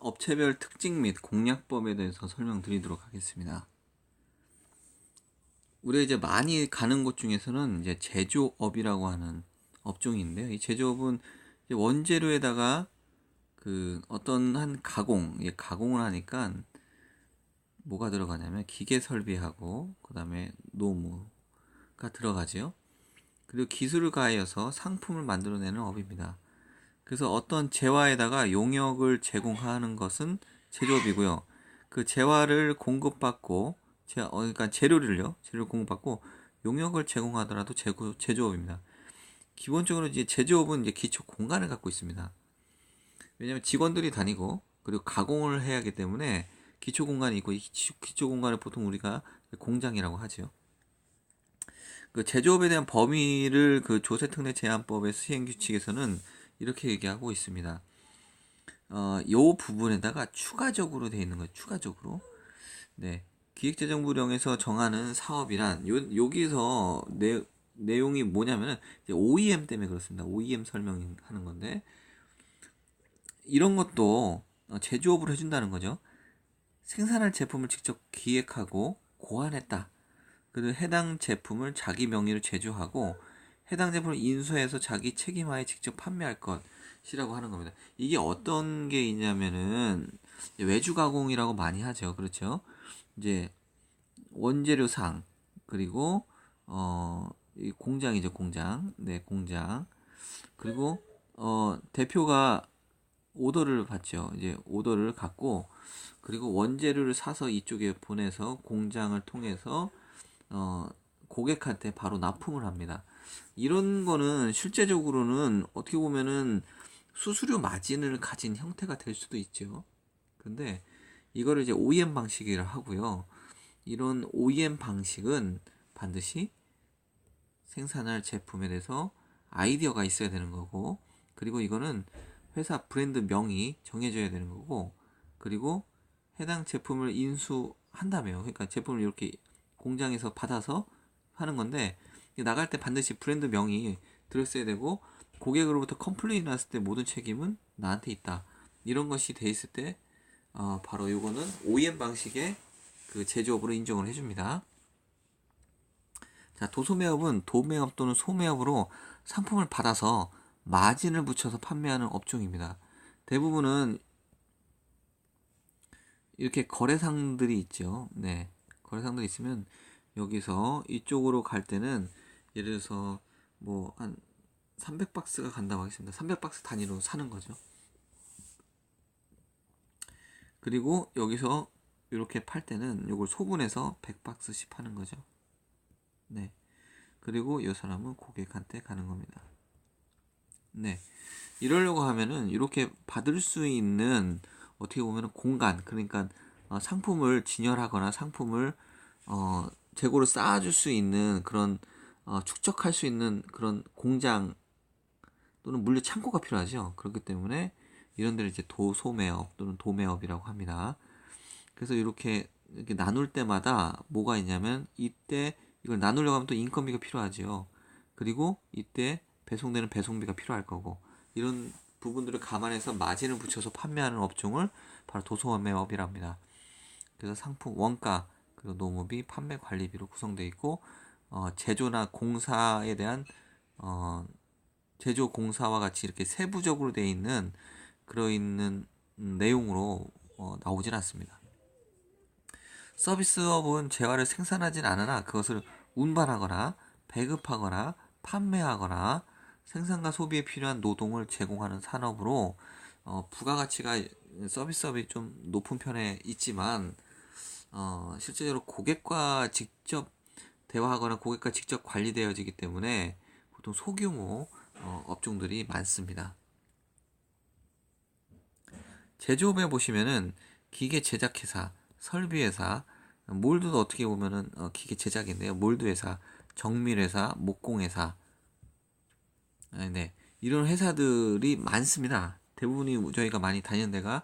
업체별 특징 및 공략법에 대해서 설명드리도록 하겠습니다. 우리가 이제 많이 가는 곳 중에서는 이제 제조업이라고 하는 업종인데요. 이 제조업은 원재료에다가 그 어떤 한 가공, 가공을 하니까 뭐가 들어가냐면 기계 설비하고 그다음에 노무가 들어가지요. 그리고 기술을 가하여서 상품을 만들어내는 업입니다. 그래서 어떤 재화에다가 용역을 제공하는 것은 제조업이고요. 그 재화를 공급받고 제, 어, 그러니까 재료를요, 재료를 공급받고 용역을 제공하더라도 제고, 제조업입니다. 기본적으로 이제 제조업은 이제 기초 공간을 갖고 있습니다. 왜냐하면 직원들이 다니고 그리고 가공을 해야 하기 때문에 기초 공간이 있고 이 기초 공간을 보통 우리가 공장이라고 하죠. 그 제조업에 대한 범위를 그 조세특례 제한법의 시행 규칙에서는 이렇게 얘기하고 있습니다. 어, 요 부분에다가 추가적으로 되어 있는 거예요. 추가적으로. 네. 기획재정부령에서 정하는 사업이란 요, 여기서 내, 내용이 뭐냐면은 OEM 때문에 그렇습니다. OEM 설명하는 건데 이런 것도 어, 제조업으로 해준다는 거죠. 생산할 제품을 직접 기획하고 고안했다. 그리고 해당 제품을 자기 명의로 제조하고 해당 제품을 인수해서 자기 책임하에 직접 판매할 것이라고 하는 겁니다. 이게 어떤 게 있냐면은 외주 가공이라고 많이 하죠. 그렇죠? 이제 원재료상 그리고 어 이 공장이죠, 공장. 네, 공장. 그리고 어 대표가 오더를 받죠. 이제 오더를 갖고 그리고 원재료를 사서 이쪽에 보내서 공장을 통해서 어 고객한테 바로 납품을 합니다. 이런 거는 실제적으로는 어떻게 보면은 수수료 마진을 가진 형태가 될 수도 있죠. 근데 이거를 이제 OEM 방식이라 하고요. 이런 OEM 방식은 반드시 생산할 제품에 대해서 아이디어가 있어야 되는 거고, 그리고 이거는 회사 브랜드 명이 정해져야 되는 거고, 그리고 해당 제품을 인수한다며요. 그러니까 제품을 이렇게 공장에서 받아서 하는 건데, 나갈 때 반드시 브랜드 명이 들었어야 되고 고객으로부터 컴플레인이 났을 때 모든 책임은 나한테 있다. 이런 것이 돼 있을 때 어, 바로 이거는 OEM 방식의 그 제조업으로 인정을 해줍니다. 자, 도소매업은 도매업 또는 소매업으로 상품을 받아서 마진을 붙여서 판매하는 업종입니다. 대부분은 이렇게 거래상들이 있죠. 네. 거래상들이 있으면 여기서 이쪽으로 갈 때는 예를 들어서 뭐 한 300박스가 간다고 하겠습니다. 300박스 단위로 사는 거죠. 그리고 여기서 이렇게 팔 때는 이걸 소분해서 100박스씩 파는 거죠. 네. 그리고 이 사람은 고객한테 가는 겁니다. 네. 이러려고 하면은 이렇게 받을 수 있는 어떻게 보면 공간, 그러니까 어, 상품을 진열하거나 상품을 어, 재고를 쌓아줄 수 있는 그런 어, 축적할 수 있는 그런 공장 또는 물류 창고가 필요하죠. 그렇기 때문에 이런 데를 이제 도소매업 또는 도매업이라고 합니다. 그래서 이렇게 이렇게 나눌 때마다 뭐가 있냐면 이때 이걸 나누려고 하면 또 인건비가 필요하지요. 그리고 이때 배송되는 배송비가 필요할 거고 이런 부분들을 감안해서 마진을 붙여서 판매하는 업종을 바로 도소매업이랍니다. 그래서 상품 원가 그리고 노무비 판매 관리비로 구성되어 있고 어, 제조나 공사에 대한 어, 제조 공사와 같이 이렇게 세부적으로 되어 있는 그러 있는 내용으로 어, 나오진 않습니다. 서비스업은 재화를 생산하진 않으나 그것을 운반하거나 배급하거나 판매하거나 생산과 소비에 필요한 노동을 제공하는 산업으로 어, 부가가치가 서비스업이 좀 높은 편에 있지만 어, 실제적으로 고객과 직접 대화하거나 고객과 직접 관리되어지기 때문에 보통 소규모 어, 업종들이 많습니다. 제조업에 보시면은 기계 제작회사, 설비회사, 몰드도 어떻게 보면은 어, 기계 제작인데요. 몰드회사, 정밀회사, 목공회사, 아, 네 이런 회사들이 많습니다. 대부분이 저희가 많이 다니는 데가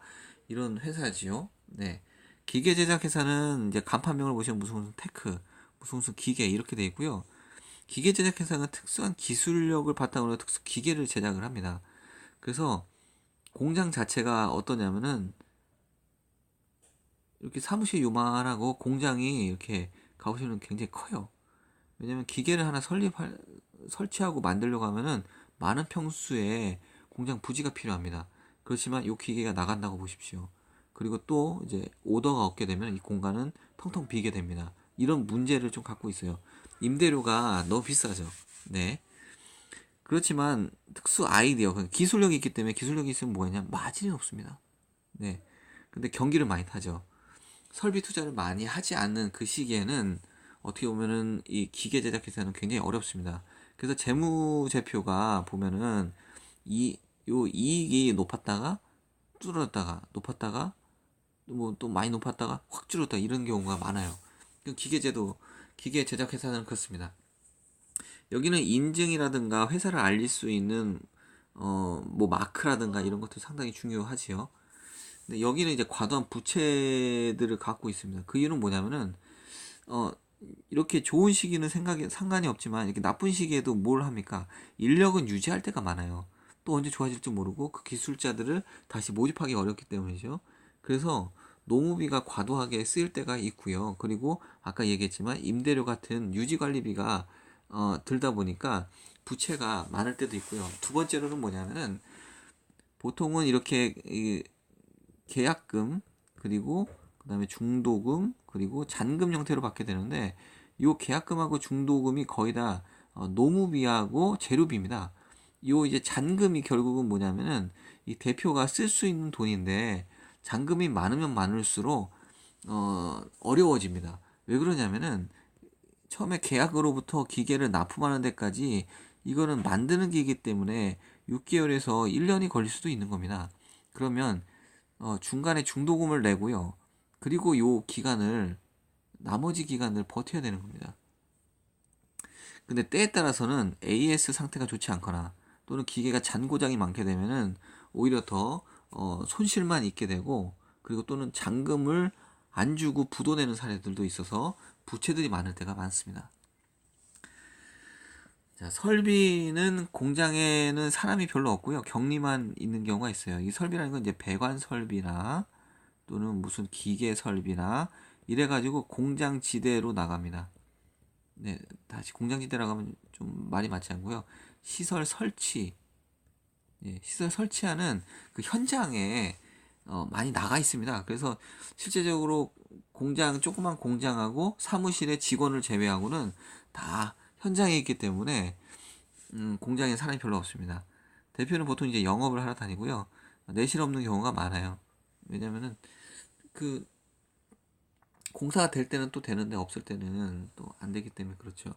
이런 회사지요. 네, 기계 제작 회사는 이제 간판명을 보시면 무슨 무슨 테크, 무슨 기계 이렇게 돼 있고요. 기계 제작 회사는 특수한 기술력을 바탕으로 특수 기계를 제작을 합니다. 그래서 공장 자체가 어떠냐면은 이렇게 사무실 요만하고 공장이 이렇게 가보시면 굉장히 커요. 왜냐면 기계를 하나 설립할 설치하고 만들려고 하면은 많은 평수의 공장 부지가 필요합니다. 그렇지만 이 기계가 나간다고 보십시오. 그리고 또 이제 오더가 없게 되면 이 공간은 텅텅 비게 됩니다. 이런 문제를 좀 갖고 있어요. 임대료가 너무 비싸죠. 네. 그렇지만 특수 아이디어, 그러니까 기술력이 있기 때문에 기술력이 있으면 뭐냐? 마진이 높습니다. 네. 근데 경기를 많이 타죠. 설비 투자를 많이 하지 않는 그 시기에는 어떻게 보면은 이 기계 제작 회사는 굉장히 어렵습니다. 그래서 재무제표가 보면은 이 요 이익이 높았다가 줄어들었다가 높았다가 뭐 또 많이 높았다가 확 줄었다 이런 경우가 많아요. 그 기계제도 기계 제작 회사는 그렇습니다. 여기는 인증이라든가 회사를 알릴 수 있는 어 뭐 마크라든가 이런 것도 상당히 중요하지요. 근데 여기는 이제 과도한 부채들을 갖고 있습니다. 그 이유는 뭐냐면은 어 이렇게 좋은 시기는 생각이 상관이 없지만 이렇게 나쁜 시기에도 뭘 합니까? 인력은 유지할 때가 많아요. 또 언제 좋아질지 모르고 그 기술자들을 다시 모집하기 어렵기 때문이죠. 그래서 노무비가 과도하게 쓰일 때가 있고요. 그리고 아까 얘기했지만 임대료 같은 유지 관리비가 어, 들다 보니까 부채가 많을 때도 있고요. 두 번째로는 뭐냐면은 보통은 이렇게 이 계약금 그리고 그다음에 중도금 그리고 잔금 형태로 받게 되는데 이 계약금하고 중도금이 거의 다 어, 노무비하고 재료비입니다. 요 이제 잔금이 결국은 뭐냐면은 이 대표가 쓸 수 있는 돈인데 잔금이 많으면 많을수록 어 어려워집니다. 왜 그러냐면은 처음에 계약으로부터 기계를 납품하는 데까지 이거는 만드는 기기 때문에 6개월에서 1년이 걸릴 수도 있는 겁니다. 그러면 어 중간에 중도금을 내고요. 그리고 요 기간을 나머지 기간을 버텨야 되는 겁니다. 근데 때에 따라서는 AS 상태가 좋지 않거나 또는 기계가 잔고장이 많게 되면은 오히려 더 어, 손실만 있게 되고 그리고 또는 잔금을 안 주고 부도내는 사례들도 있어서 부채들이 많을 때가 많습니다. 자, 설비는 공장에는 사람이 별로 없고요. 격리만 있는 경우가 있어요. 이 설비라는 건 이제 배관 설비나 또는 무슨 기계 설비나 이래 가지고 공장 지대로 나갑니다. 네, 다시 공장 지대라고 하면 좀 말이 맞지 않고요. 시설 설치, 예, 시설 설치하는 그 현장에 어, 많이 나가 있습니다. 그래서 실제적으로 공장, 조그만 공장하고 사무실의 직원을 제외하고는 다 현장에 있기 때문에 음, 공장에 사람이 별로 없습니다. 대표는 보통 이제 영업을 하러 다니고요. 내실 없는 경우가 많아요. 왜냐면은 그 공사가 될 때는 또 되는데 없을 때는 또 안 되기 때문에 그렇죠.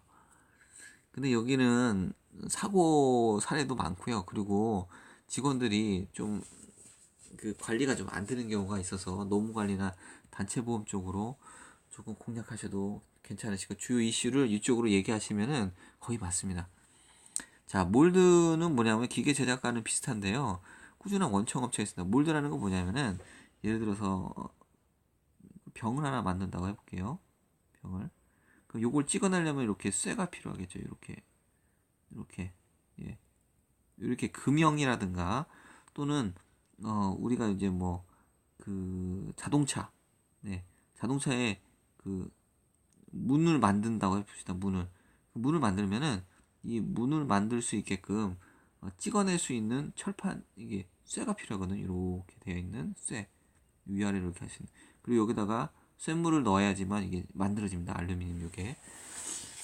근데 여기는 사고 사례도 많고요. 그리고 직원들이 좀 그 관리가 좀 안 되는 경우가 있어서 노무 관리나 단체 보험 쪽으로 조금 공략하셔도 괜찮으시고 주요 이슈를 이쪽으로 얘기하시면은 거의 맞습니다. 자, 몰드는 뭐냐면 기계 제작과는 비슷한데요. 꾸준한 원청 업체가 있습니다. 몰드라는 건 뭐냐면은 예를 들어서 병을 하나 만든다고 해볼게요. 병을. 요걸 찍어내려면 이렇게 쇠가 필요하겠죠. 이렇게. 이렇게. 예. 이렇게 금형이라든가 또는 어 우리가 이제 뭐 그 자동차 네 자동차에 그 문을 만든다고 해봅시다 문을 그 문을 만들면은 이 문을 만들 수 있게끔 어, 찍어낼 수 있는 철판 이게 쇠가 필요하거든요 이렇게 되어 있는 쇠 위아래로 이렇게 하시는 그리고 여기다가 쇳물을 넣어야지만 이게 만들어집니다 알루미늄 요게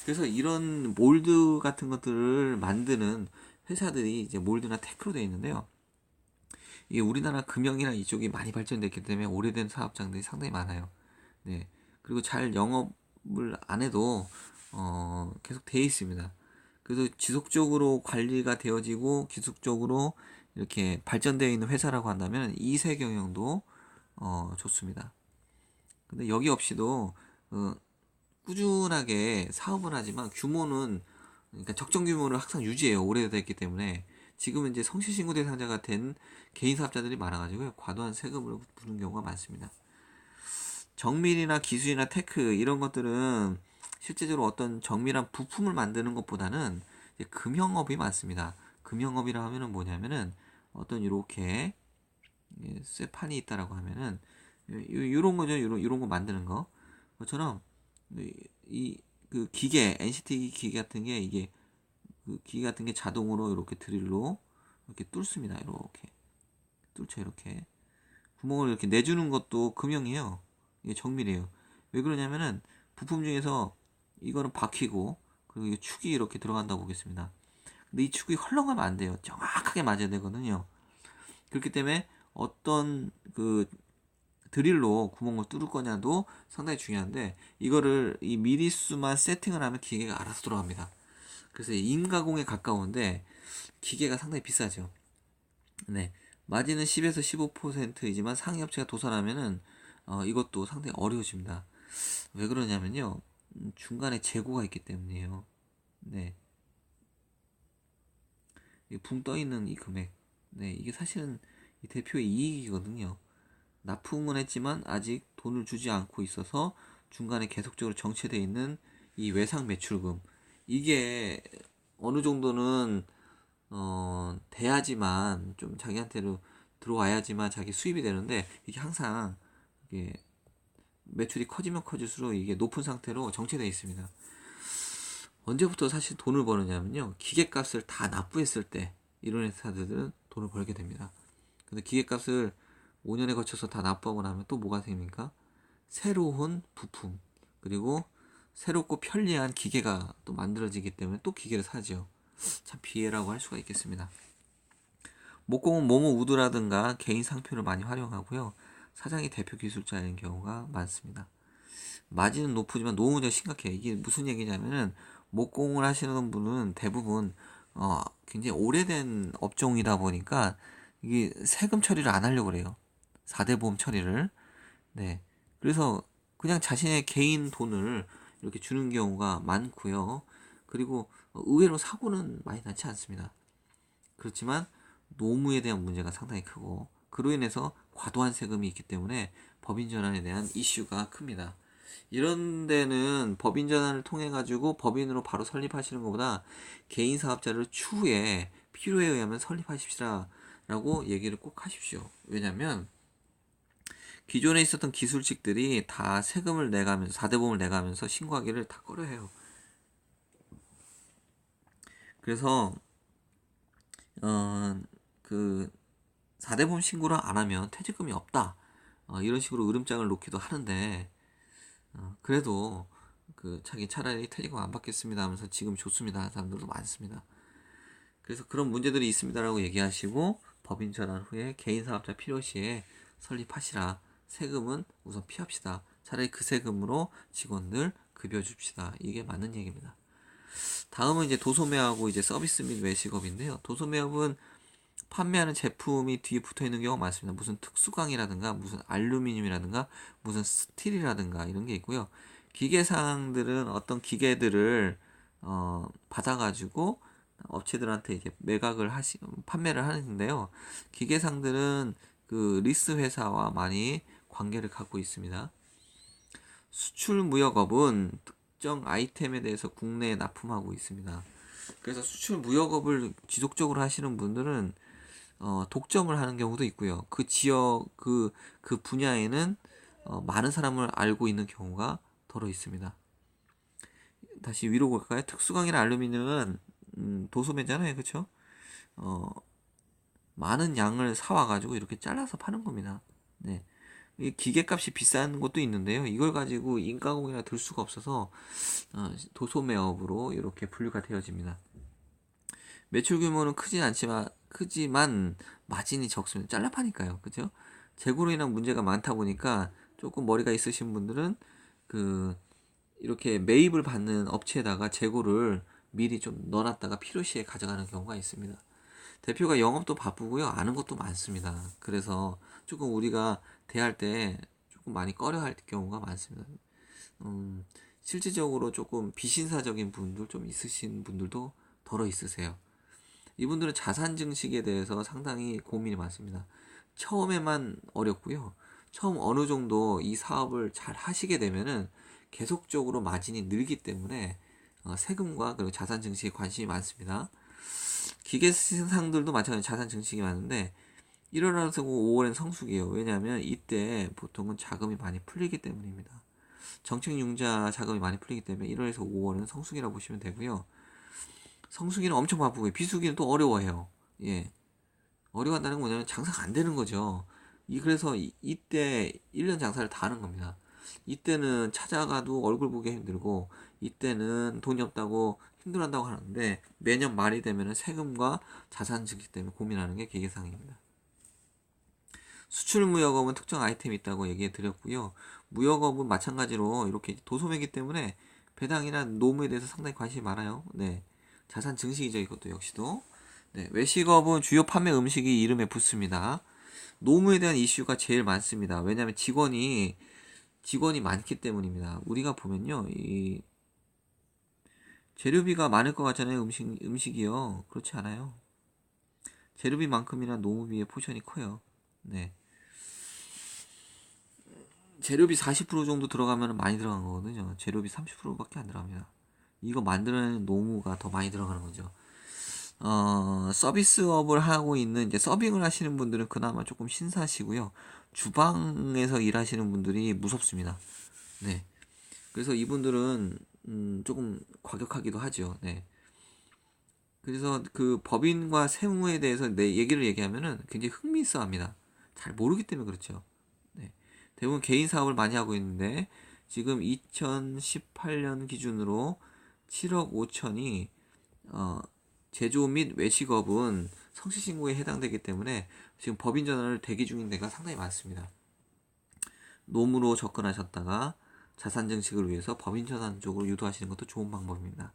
그래서 이런 몰드 같은 것들을 만드는 회사들이 이제 몰드나 테크로 되어 있는데요. 이게 우리나라 금형이나 이쪽이 많이 발전됐기 때문에 오래된 사업장들이 상당히 많아요. 네. 그리고 잘 영업을 안 해도 어, 계속 돼 있습니다. 그래서 지속적으로 관리가 되어지고 지속적으로 이렇게 발전되어 있는 회사라고 한다면 이세 경영도 어, 좋습니다. 근데 여기 없이도 어, 꾸준하게 사업을 하지만 규모는 그러니까 적정 규모를 항상 유지해요. 오래됐기 때문에 지금은 이제 성실 신고 대상자가 된 개인 사업자들이 많아가지고요. 과도한 세금을 부는 경우가 많습니다. 정밀이나 기술이나 테크 이런 것들은 실제적으로 어떤 정밀한 부품을 만드는 것보다는 금형업이 많습니다. 금형업이라 하면은 뭐냐면은 어떤 이렇게 쇠판이 있다라고 하면은 이런 거죠. 이런 이런 거 만드는 거. 그처럼 이 그 기계 NCT 기계 같은 게 이게 그 기계 같은 게 자동으로 이렇게 드릴로 이렇게 뚫습니다. 이렇게 뚫죠. 이렇게 구멍을 이렇게 내주는 것도 금형이에요. 이게 정밀이에요. 왜 그러냐면은 부품 중에서 이거는 박히고 그리고 이 축이 이렇게 들어간다고 보겠습니다. 근데 이 축이 헐렁하면 안 돼요. 정확하게 맞아야 되거든요. 그렇기 때문에 어떤 그 드릴로 구멍을 뚫을 거냐도 상당히 중요한데 이거를 이 미리수만 세팅을 하면 기계가 알아서 들어갑니다. 그래서 인가공에 가까운데 기계가 상당히 비싸죠. 네. 마진은 10에서 15%이지만 상위 업체가 도산하면은 어, 이것도 상당히 어려워집니다. 왜 그러냐면요. 음, 중간에 재고가 있기 때문이에요. 네. 붕 떠 있는 이 금액. 네, 이게 사실은 이 대표의 이익이거든요. 납품은 했지만 아직 돈을 주지 않고 있어서 중간에 계속적으로 정체되어 있는 이 외상 매출금. 이게 어느 정도는 어, 돼야지만 좀 자기한테로 들어와야지만 자기 수입이 되는데 이게 항상 이게 매출이 커지면 커질수록 이게 높은 상태로 정체되어 있습니다. 언제부터 사실 돈을 버느냐면요. 기계값을 다 납부했을 때 이런 회사들은 돈을 벌게 됩니다. 근데 기계값을 5년에 거쳐서 다 납부하고 나면 또 뭐가 생깁니까? 새로운 부품 그리고 새롭고 편리한 기계가 또 만들어지기 때문에 또 기계를 사죠. 참 비애라고 할 수가 있겠습니다. 목공은 모모 우드라든가 개인 상표를 많이 활용하고요. 사장이 대표 기술자인 경우가 많습니다. 마진은 높으지만 노무가 심각해요. 이게 무슨 얘기냐면은 목공을 하시는 분은 대부분 어, 굉장히 오래된 업종이다 보니까 이게 세금 처리를 안 하려고 그래요. 4대 보험 처리를. 네. 그래서 그냥 자신의 개인 돈을 이렇게 주는 경우가 많고요. 그리고 의외로 사고는 많이 나지 않습니다. 그렇지만 노무에 대한 문제가 상당히 크고 그로 인해서 과도한 세금이 있기 때문에 법인 전환에 대한 이슈가 큽니다. 이런 데는 법인 전환을 통해 가지고 법인으로 바로 설립하시는 것보다 개인 사업자를 추후에 필요에 의하면 설립하십시라라고 얘기를 꼭 하십시오. 왜냐하면 기존에 있었던 기술직들이 다 세금을 내가면서 4대보험을 내가면서 신고하기를 다 꺼려해요. 그래서 어그 4대보험 신고를 안 하면 퇴직금이 없다. 어, 이런 식으로 으름장을 놓기도 하는데 어, 그래도 그 자기 차라리 퇴직금 안 받겠습니다 하면서 지금 좋습니다 하는 사람들도 많습니다. 그래서 그런 문제들이 있습니다라고 얘기하시고 법인 전환 후에 개인 사업자 필요시에 설립하시라. 세금은 우선 피합시다. 차라리 그 세금으로 직원들 급여 줍시다. 이게 맞는 얘기입니다. 다음은 이제 도소매하고 이제 서비스 및 외식업인데요. 도소매업은 판매하는 제품이 뒤에 붙어 있는 경우가 많습니다. 무슨 특수광이라든가 무슨 알루미늄이라든가 무슨 스틸이라든가 이런 게 있고요. 기계상들은 어떤 기계들을 어, 받아가지고 업체들한테 이제 매각을 하시 판매를 하는데요. 기계상들은 그 리스 회사와 많이 관계를 갖고 있습니다. 수출 무역업은 특정 아이템에 대해서 국내에 납품하고 있습니다. 그래서 수출 무역업을 지속적으로 하시는 분들은 어, 독점을 하는 경우도 있고요. 그 지역 그, 그 분야에는 어, 많은 사람을 알고 있는 경우가 더러 있습니다. 다시 위로 볼까요? 특수광이나 알루미늄은 음, 도소매잖아요, 그렇죠? 어, 많은 양을 사와 가지고 이렇게 잘라서 파는 겁니다. 네. 이 기계값이 비싼 것도 있는데요. 이걸 가지고 인가공이나 들 수가 없어서 어, 도소매업으로 이렇게 분류가 되어집니다. 매출 규모는 크진 않지만 크지만 마진이 적습니다. 잘라 파니까요. 그죠? 재고로 인한 문제가 많다 보니까 조금 머리가 있으신 분들은 그 이렇게 매입을 받는 업체에다가 재고를 미리 좀 넣어놨다가 필요시에 가져가는 경우가 있습니다. 대표가 영업도 바쁘고요. 아는 것도 많습니다. 그래서 조금 우리가 대할 때 조금 많이 꺼려 할 경우가 많습니다. 음, 실질적으로 조금 비신사적인 분들 좀 있으신 분들도 덜어 있으세요. 이분들은 자산 증식에 대해서 상당히 고민이 많습니다. 처음에만 어렵고요. 처음 어느 정도 이 사업을 잘 하시게 되면은 계속적으로 마진이 늘기 때문에 어, 세금과 그리고 자산 증식에 관심이 많습니다. 기계상들도 마찬가지 자산 증식이 많은데 1월에서 5월엔 성수기예요. 왜냐하면 이때 보통은 자금이 많이 풀리기 때문입니다. 정책 융자 자금이 많이 풀리기 때문에 1월에서 5월은 성수기라고 보시면 되고요. 성수기는 엄청 바쁘고요. 비수기는 또 어려워해요. 예. 어려워한다는 건 뭐냐면 장사가 안 되는 거죠. 이 그래서 이, 이때 1년 장사를 다 하는 겁니다. 이때는 찾아가도 얼굴 보기 힘들고 이때는 돈이 없다고 힘들어한다고 하는데 매년 말이 되면은 세금과 자산 증기 때문에 고민하는 게 계계상입니다. 수출 무역업은 특정 아이템이 있다고 얘기해 드렸고요. 무역업은 마찬가지로 이렇게 도소매기 때문에 배당이나 노무에 대해서 상당히 관심이 많아요. 네. 자산 증식이죠, 이것도 역시도. 네. 외식업은 주요 판매 음식이 이름에 붙습니다. 노무에 대한 이슈가 제일 많습니다. 왜냐하면 직원이 직원이 많기 때문입니다. 우리가 보면요, 이 재료비가 많을 것 같잖아요, 음식 음식이요. 그렇지 않아요. 재료비만큼이나 노무비의 포션이 커요. 네. 재료비 40% 정도 들어가면 많이 들어간 거거든요. 재료비 30%밖에 안 들어갑니다. 이거 만드는 노무가 더 많이 들어가는 거죠. 어, 서비스업을 하고 있는 이제 서빙을 하시는 분들은 그나마 조금 신사시고요. 주방에서 일하시는 분들이 무섭습니다. 네. 그래서 이분들은 음, 조금 과격하기도 하죠. 네. 그래서 그 법인과 세무에 대해서 내 얘기를 얘기하면은 굉장히 흥미있어 합니다. 잘 모르기 때문에 그렇죠. 네. 대부분 개인 사업을 많이 하고 있는데 지금 2018년 기준으로 7억 5천이 어, 제조 및 외식업은 성실신고에 해당되기 때문에 지금 법인 전환을 대기 중인 데가 상당히 많습니다. 노무로 접근하셨다가 자산 증식을 위해서 법인 전환 쪽으로 유도하시는 것도 좋은 방법입니다.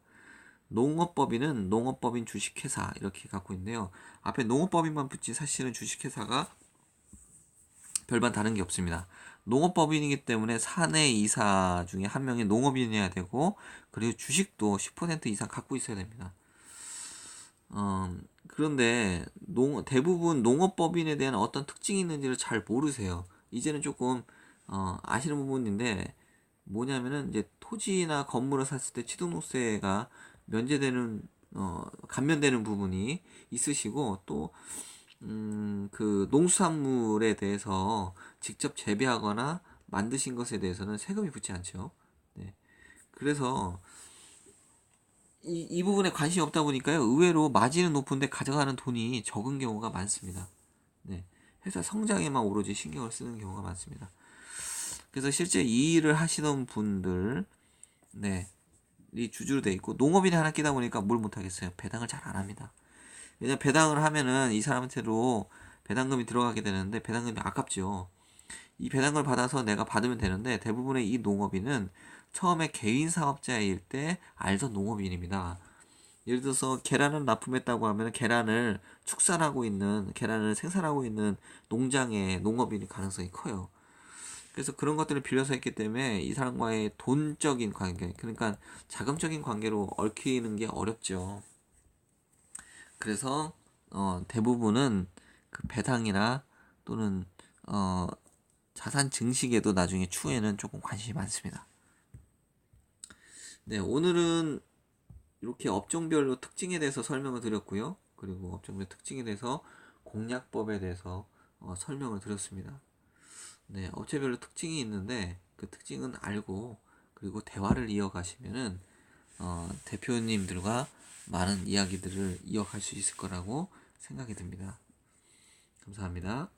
농업법인은 농업법인 주식회사 이렇게 갖고 있는데요. 앞에 농업법인만 붙지 사실은 주식회사가 별반 다른 게 없습니다. 농업법인이기 때문에 사내 이사 중에 한 명이 농업인이어야 되고 그리고 주식도 10% 이상 갖고 있어야 됩니다. 어, 그런데 농, 대부분 농업법인에 대한 어떤 특징이 있는지를 잘 모르세요. 이제는 조금 어, 아시는 부분인데 뭐냐면은 이제 토지나 건물을 샀을 때 취득税가 면제되는 어, 감면되는 부분이 있으시고 또 음, 그 농수산물에 대해서 직접 재배하거나 만드신 것에 대해서는 세금이 붙지 않죠. 네. 그래서 이, 이 부분에 관심이 없다 보니까요. 의외로 마진은 높은데 가져가는 돈이 적은 경우가 많습니다. 네. 회사 성장에만 오로지 신경을 쓰는 경우가 많습니다. 그래서 실제 이 일을 하시던 분들, 네. 이 주주로 돼 있고, 농업인이 하나 끼다 보니까 뭘 못 하겠어요. 배당을 잘 안 합니다. 왜냐면 배당을 하면은 이 사람한테로 배당금이 들어가게 되는데 배당금이 아깝죠. 이 배당금을 받아서 내가 받으면 되는데 대부분의 이 농업인은 처음에 개인 사업자일 때 알던 농업인입니다. 예를 들어서 계란을 납품했다고 하면 계란을 축산하고 있는 계란을 생산하고 있는 농장의 농업인일 가능성이 커요. 그래서 그런 것들을 빌려서 했기 때문에 이 사람과의 돈적인 관계, 그러니까 자금적인 관계로 얽히는 게 어렵죠. 그래서 어, 대부분은 그 배당이나 또는 어, 자산 증식에도 나중에 추후에는 조금 관심이 많습니다. 네, 오늘은 이렇게 업종별로 특징에 대해서 설명을 드렸고요. 그리고 업종별 특징에 대해서 공략법에 대해서 어, 설명을 드렸습니다. 네, 업체별로 특징이 있는데 그 특징은 알고 그리고 대화를 이어가시면은 어, 대표님들과 많은 이야기들을 이어갈 수 있을 거라고 생각이 듭니다. 감사합니다.